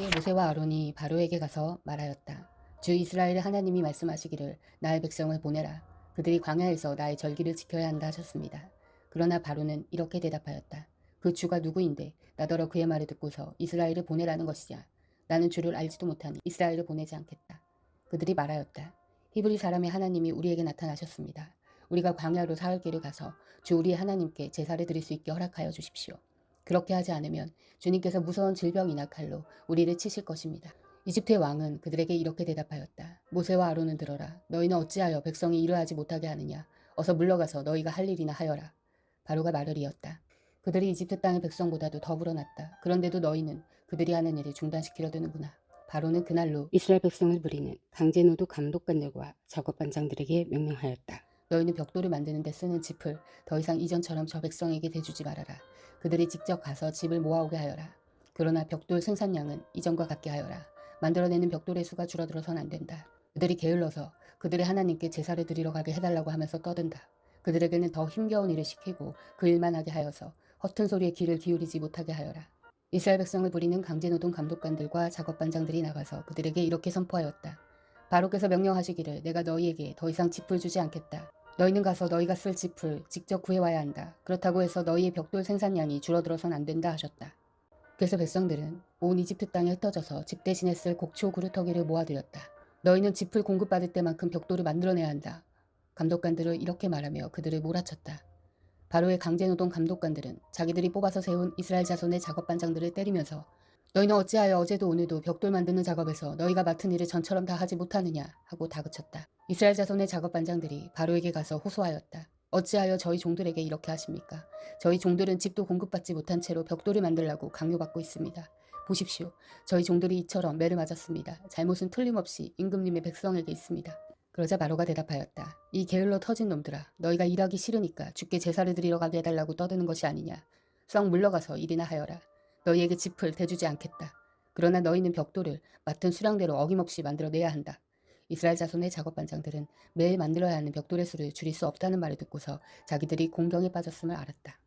모세와 아론이 바로에게 가서 말하였다. 주 이스라엘의 하나님이 말씀하시기를 나의 백성을 보내라. 그들이 광야에서 나의 절기를 지켜야 한다 하셨습니다. 그러나 바로는 이렇게 대답하였다. 그 주가 누구인데 나더러 그의 말을 듣고서 이스라엘을 보내라는 것이냐. 나는 주를 알지도 못하니 이스라엘을 보내지 않겠다. 그들이 말하였다. 히브리 사람의 하나님이 우리에게 나타나셨습니다. 우리가 광야로 사흘 길을 가서 주 우리의 하나님께 제사를 드릴 수 있게 허락하여 주십시오. 그렇게 하지 않으면 주님께서 무서운 질병이나 칼로 우리를 치실 것입니다. 이집트의 왕은 그들에게 이렇게 대답하였다. 모세와 아론은 들어라. 너희는 어찌하여 백성이 이러하지 못하게 하느냐. 어서 물러가서 너희가 할 일이나 하여라. 바로가 말을 이었다. 그들이 이집트 땅의 백성보다도 더 불어났다. 그런데도 너희는 그들이 하는 일을 중단시키려 드는구나. 바로는 그날로 이스라엘 백성을 부리는 강제노도 감독관들과 작업반장들에게 명령하였다. 너희는 벽돌을 만드는 데 쓰는 짚을 더 이상 이전처럼 저 백성에게 대주지 말아라. 그들이 직접 가서 집을 모아오게 하여라. 그러나 벽돌 생산량은 이전과 같게 하여라. 만들어내는 벽돌의 수가 줄어들어선 안 된다. 그들이 게을러서 그들의 하나님께 제사를 드리러 가게 해달라고 하면서 떠든다. 그들에게는 더 힘겨운 일을 시키고 그 일만 하게 하여서 허튼 소리에 귀를 기울이지 못하게 하여라. 이스라엘 백성을 부리는 강제노동 감독관들과 작업반장들이 나가서 그들에게 이렇게 선포하였다. 바로께서 명령하시기를 내가 너희에게 더 이상 짚을 주지 않겠다. 너희는 가서 너희가 쓸 짚을 직접 구해와야 한다. 그렇다고 해서 너희의 벽돌 생산량이 줄어들어선 안 된다 하셨다. 그래서 백성들은 온 이집트 땅에 흩어져서 집 대신에 쓸 곡초 구루터기를 모아들였다. 너희는 짚을 공급받을 때만큼 벽돌을 만들어내야 한다. 감독관들을 이렇게 말하며 그들을 몰아쳤다. 바로의 강제노동 감독관들은 자기들이 뽑아서 세운 이스라엘 자손의 작업반장들을 때리면서 너희는 어찌하여 어제도 오늘도 벽돌 만드는 작업에서 너희가 맡은 일을 전처럼 다 하지 못하느냐 하고 다그쳤다. 이스라엘 자손의 작업반장들이 바로에게 가서 호소하였다. 어찌하여 저희 종들에게 이렇게 하십니까? 저희 종들은 집도 공급받지 못한 채로 벽돌을 만들라고 강요받고 있습니다. 보십시오. 저희 종들이 이처럼 매를 맞았습니다. 잘못은 틀림없이 임금님의 백성에게 있습니다. 그러자 바로가 대답하였다. 이 게을러 터진 놈들아, 너희가 일하기 싫으니까 주께 제사를 드리러 가게 해달라고 떠드는 것이 아니냐. 썩 물러가서 일이나 하여라. 너희에게 짚을 대주지 않겠다. 그러나 너희는 벽돌을 맡은 수량대로 어김없이 만들어내야 한다. 이스라엘 자손의 작업반장들은 매일 만들어야 하는 벽돌의 수를 줄일 수 없다는 말을 듣고서 자기들이 공경에 빠졌음을 알았다.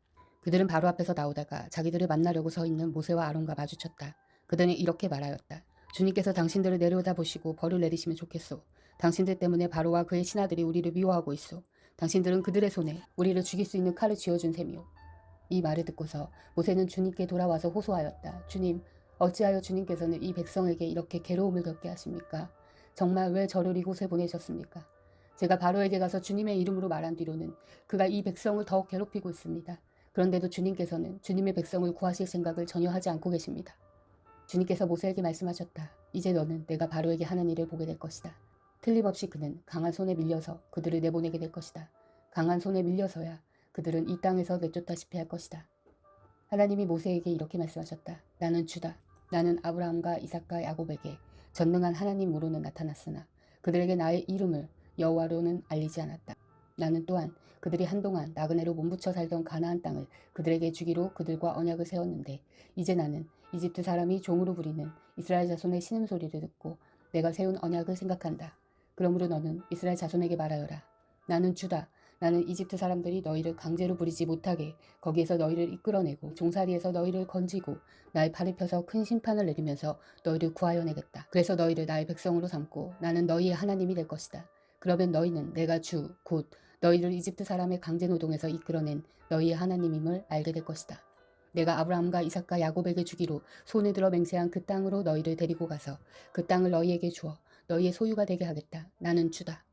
그들은 바로 앞에서 나오다가 자기들을 만나려고 서 있는 모세와 아론과 마주쳤다. 그들은 이렇게 말하였다. 주님께서 당신들을 내려다 보시고 벌을 내리시면 좋겠소. 당신들 때문에 바로와 그의 신하들이 우리를 미워하고 있소. 당신들은 그들의 손에 우리를 죽일 수 있는 칼을 쥐어준 셈이오. 이 말을 듣고서 모세는 주님께 돌아와서 호소하였다. 주님, 어찌하여 주님께서는 이 백성에게 이렇게 괴로움을 겪게 하십니까? 정말 왜 저를 이곳에 보내셨습니까? 제가 바로에게 가서 주님의 이름으로 말한 뒤로는 그가 이 백성을 더욱 괴롭히고 있습니다. 그런데도 주님께서는 주님의 백성을 구하실 생각을 전혀 하지 않고 계십니다. 주님께서 모세에게 말씀하셨다. 이제 너는 내가 바로에게 하는 일을 보게 될 것이다. 틀림없이 그는 강한 손에 밀려서 그들을 내보내게 될 것이다. 강한 손에 밀려서야 그들은 이 땅에서 내쫓다시피 할 것이다. 하나님이 모세에게 이렇게 말씀하셨다. 나는 주다. 나는 아브라함과 이삭과 야곱에게 전능한 하나님 으로는 나타났으나 그들에게 나의 이름을 여호와로는 알리지 않았다. 나는 또한 그들이 한동안 나그네로 몸부쳐 살던 가나안 땅을 그들에게 주기로 그들과 언약을 세웠는데 이제 나는 이집트 사람이 종으로 부리는 이스라엘 자손의 신음 소리를 듣고 내가 세운 언약을 생각한다. 그러므로 너는 이스라엘 자손에게 말하여라. 나는 주다. 나는 이집트 사람들이 너희를 강제로 부리지 못하게 거기에서 너희를 이끌어내고 종살이에서 너희를 건지고 나의 팔을 펴서 큰 심판을 내리면서 너희를 구하여 내겠다. 그래서 너희를 나의 백성으로 삼고 나는 너희의 하나님이 될 것이다. 그러면 너희는 내가 주, 곧 너희를 이집트 사람의 강제 노동에서 이끌어낸 너희의 하나님임을 알게 될 것이다. 내가 아브라함과 이삭과 야곱에게 주기로 손에 들어 맹세한 그 땅으로 너희를 데리고 가서 그 땅을 너희에게 주어 너희의 소유가 되게 하겠다. 나는 주다.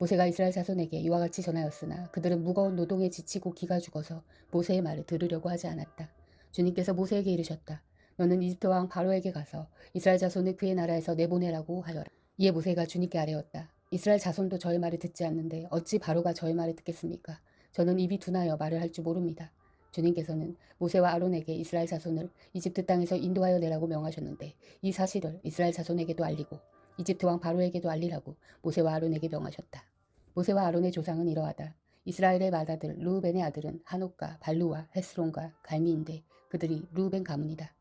모세가 이스라엘 자손에게 이와 같이 전하였으나 그들은 무거운 노동에 지치고 기가 죽어서 모세의 말을 들으려고 하지 않았다. 주님께서 모세에게 이르셨다. 너는 이집트 왕 바로에게 가서 이스라엘 자손을 그의 나라에서 내보내라고 하여라. 이에 모세가 주님께 아뢰었다. 이스라엘 자손도 저의 말을 듣지 않는데 어찌 바로가 저의 말을 듣겠습니까? 저는 입이 둔하여 말을 할 줄 모릅니다. 주님께서는 모세와 아론에게 이스라엘 자손을 이집트 땅에서 인도하여 내라고 명하셨는데 이 사실을 이스라엘 자손에게도 알리고 이집트 왕 바로에게도 알리라고 모세와 아론에게 명하셨다. 모세와 아론의 조상은 이러하다. 이스라엘의 맏아들 루벤의 아들은 하녹과 발루와 헤스론과 갈미인데 그들이 루벤 가문이다.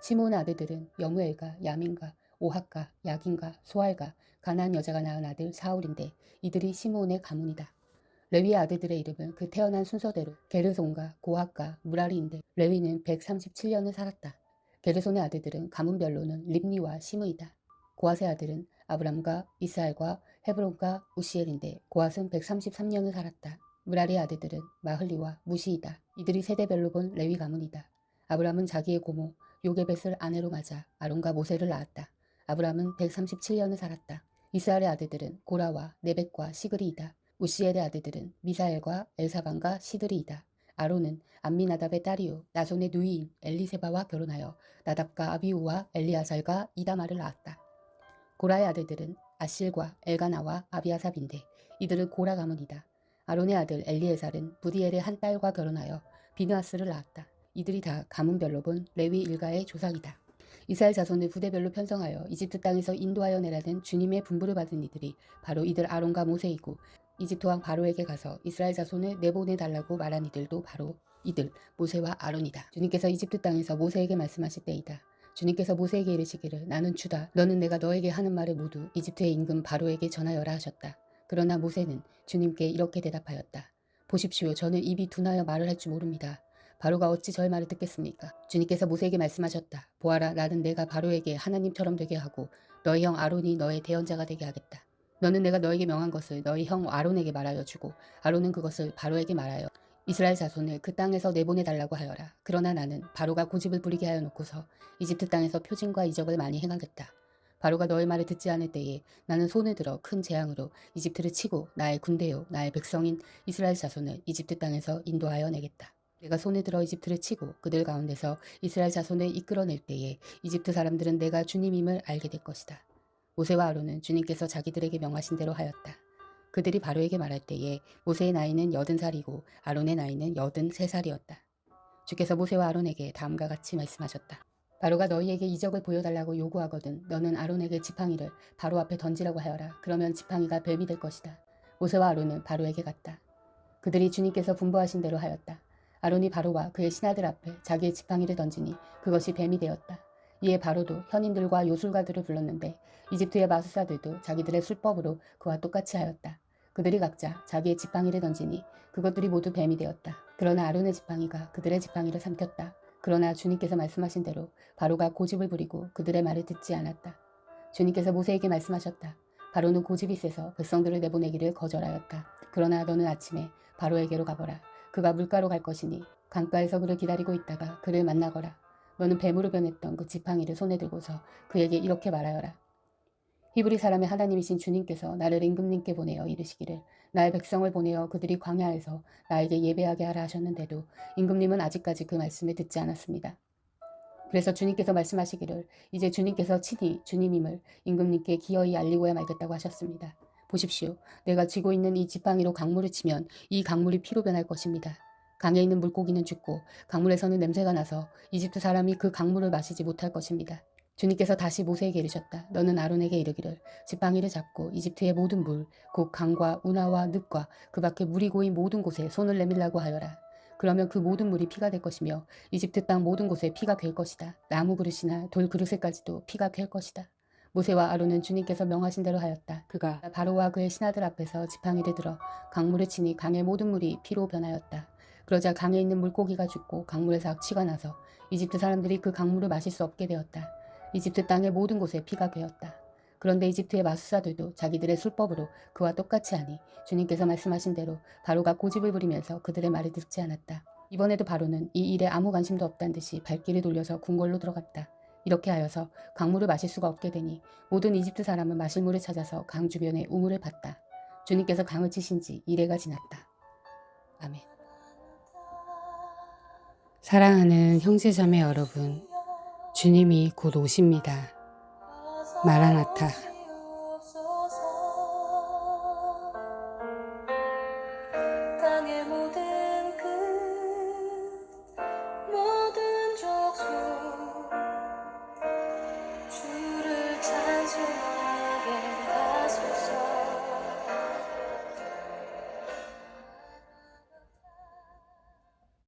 시몬의 아들들은 여무엘과 야민과 오학과 야긴과 소알과 가나안 여자가 낳은 아들 사울인데 이들이 시몬의 가문이다. 레위의 아들들의 이름은 그 태어난 순서대로 게르손과 고학과 무라리인데 레위는 137년을 살았다. 게르손의 아들들은 가문별로는 립니와 시므이다. 고앗의 아들은 아브람과 이스라엘과 헤브론과 우시엘인데 고앗은 133년을 살았다. 무라리의 아들들은 마흘리와 무시이다. 이들이 세대별로 본 레위 가문이다. 아브람은 자기의 고모 요게벳을 아내로 맞아 아론과 모세를 낳았다. 아브람은 137년을 살았다. 이스라엘의 아들들은 고라와 네벳과 시그리이다. 우시엘의 아들들은 미사엘과 엘사반과 시드리이다. 아론은 암미나답의 딸이요 나손의 누이인 엘리세바와 결혼하여 나답과 아비우와 엘리아살과 이다마를 낳았다. 고라의 아들들은 아실과 엘가나와 아비아삽인데 이들은 고라 가문이다. 아론의 아들 엘리에살은 부디엘의 한 딸과 결혼하여 비느하스를 낳았다. 이들이 다 가문별로 본 레위 일가의 조상이다. 이스라엘 자손을 부대별로 편성하여 이집트 땅에서 인도하여 내라는 주님의 분부를 받은 이들이 바로 이들 아론과 모세이고 이집트 왕 바로에게 가서 이스라엘 자손을 내보내 달라고 말한 이들도 바로 이들 모세와 아론이다. 주님께서 이집트 땅에서 모세에게 말씀하실 때이다. 주님께서 모세에게 이르시기를 나는 주다. 너는 내가 너에게 하는 말을 모두 이집트의 임금 바로에게 전하여라 하셨다. 그러나 모세는 주님께 이렇게 대답하였다. 보십시오. 저는 입이 둔하여 말을 할 줄 모릅니다. 바로가 어찌 저의 말을 듣겠습니까? 주님께서 모세에게 말씀하셨다. 보아라, 나는 내가 바로에게 하나님처럼 되게 하고 너희 형 아론이 너의 대언자가 되게 하겠다. 너는 내가 너에게 명한 것을 너희 형 아론에게 말하여 주고 아론은 그것을 바로에게 말하여 이스라엘 자손을 그 땅에서 내보내 달라고 하여라. 그러나 나는 바로가 고집을 부리게 하여 놓고서 이집트 땅에서 표징과 이적을 많이 행하겠다. 바로가 너의 말을 듣지 않을 때에 나는 손을 들어 큰 재앙으로 이집트를 치고 나의 군대요 나의 백성인 이스라엘 자손을 이집트 땅에서 인도하여 내겠다. 내가 손을 들어 이집트를 치고 그들 가운데서 이스라엘 자손을 이끌어낼 때에 이집트 사람들은 내가 주님임을 알게 될 것이다. 모세와 아론은 주님께서 자기들에게 명하신 대로 하였다. 그들이 바로에게 말할 때에 모세의 나이는 여든 살이고 아론의 나이는 여든 세 살이었다. 주께서 모세와 아론에게 다음과 같이 말씀하셨다. 바로가 너희에게 이적을 보여달라고 요구하거든 너는 아론에게 지팡이를 바로 앞에 던지라고 하여라. 그러면 지팡이가 뱀이 될 것이다. 모세와 아론은 바로에게 갔다. 그들이 주님께서 분부하신 대로 하였다. 아론이 바로와 그의 신하들 앞에 자기의 지팡이를 던지니 그것이 뱀이 되었다. 이에 바로도 현인들과 요술가들을 불렀는데 이집트의 마술사들도 자기들의 술법으로 그와 똑같이 하였다. 그들이 각자 자기의 지팡이를 던지니 그것들이 모두 뱀이 되었다. 그러나 아론의 지팡이가 그들의 지팡이를 삼켰다. 그러나 주님께서 말씀하신 대로 바로가 고집을 부리고 그들의 말을 듣지 않았다. 주님께서 모세에게 말씀하셨다. 바로는 고집이 세서 백성들을 내보내기를 거절하였다. 그러나 너는 아침에 바로에게로 가보라. 그가 물가로 갈 것이니 강가에서 그를 기다리고 있다가 그를 만나거라. 너는 뱀으로 변했던 그 지팡이를 손에 들고서 그에게 이렇게 말하여라. 히브리 사람의 하나님이신 주님께서 나를 임금님께 보내어 이르시기를 나의 백성을 보내어 그들이 광야에서 나에게 예배하게 하라 하셨는데도 임금님은 아직까지 그 말씀을 듣지 않았습니다. 그래서 주님께서 말씀하시기를 이제 주님께서 친히 주님임을 임금님께 기어이 알리고야 말겠다고 하셨습니다. 보십시오. 내가 쥐고 있는 이 지팡이로 강물을 치면 이 강물이 피로 변할 것입니다. 강에 있는 물고기는 죽고 강물에서는 냄새가 나서 이집트 사람이 그 강물을 마시지 못할 것입니다. 주님께서 다시 모세에게 이르셨다. 너는 아론에게 이르기를 지팡이를 잡고 이집트의 모든 물, 곧 강과 운하와 늪과 그 밖에 물이 고인 모든 곳에 손을 내밀라고 하여라. 그러면 그 모든 물이 피가 될 것이며 이집트 땅 모든 곳에 피가 될 것이다. 나무 그릇이나 돌 그릇에까지도 피가 될 것이다. 모세와 아론은 주님께서 명하신 대로 하였다. 그가 바로와 그의 신하들 앞에서 지팡이를 들어 강물을 치니 강의 모든 물이 피로 변하였다. 그러자 강에 있는 물고기가 죽고 강물에서 악취가 나서 이집트 사람들이 그 강물을 마실 수 없게 되었다. 이집트 땅의 모든 곳에 피가 되었다. 그런데 이집트의 마술사들도 자기들의 술법으로 그와 똑같이 하니 주님께서 말씀하신 대로 바로가 고집을 부리면서 그들의 말을 듣지 않았다. 이번에도 바로는 이 일에 아무 관심도 없다는 듯이 발길을 돌려서 궁궐로 들어갔다. 이렇게 하여서 강물을 마실 수가 없게 되니 모든 이집트 사람은 마실 물을 찾아서 강 주변에 우물을 팠다. 주님께서 강을 치신 지 이래가 지났다. 아멘. 사랑하는 형제자매 여러분, 주님이 곧 오십니다. 마라나타. 땅의 모든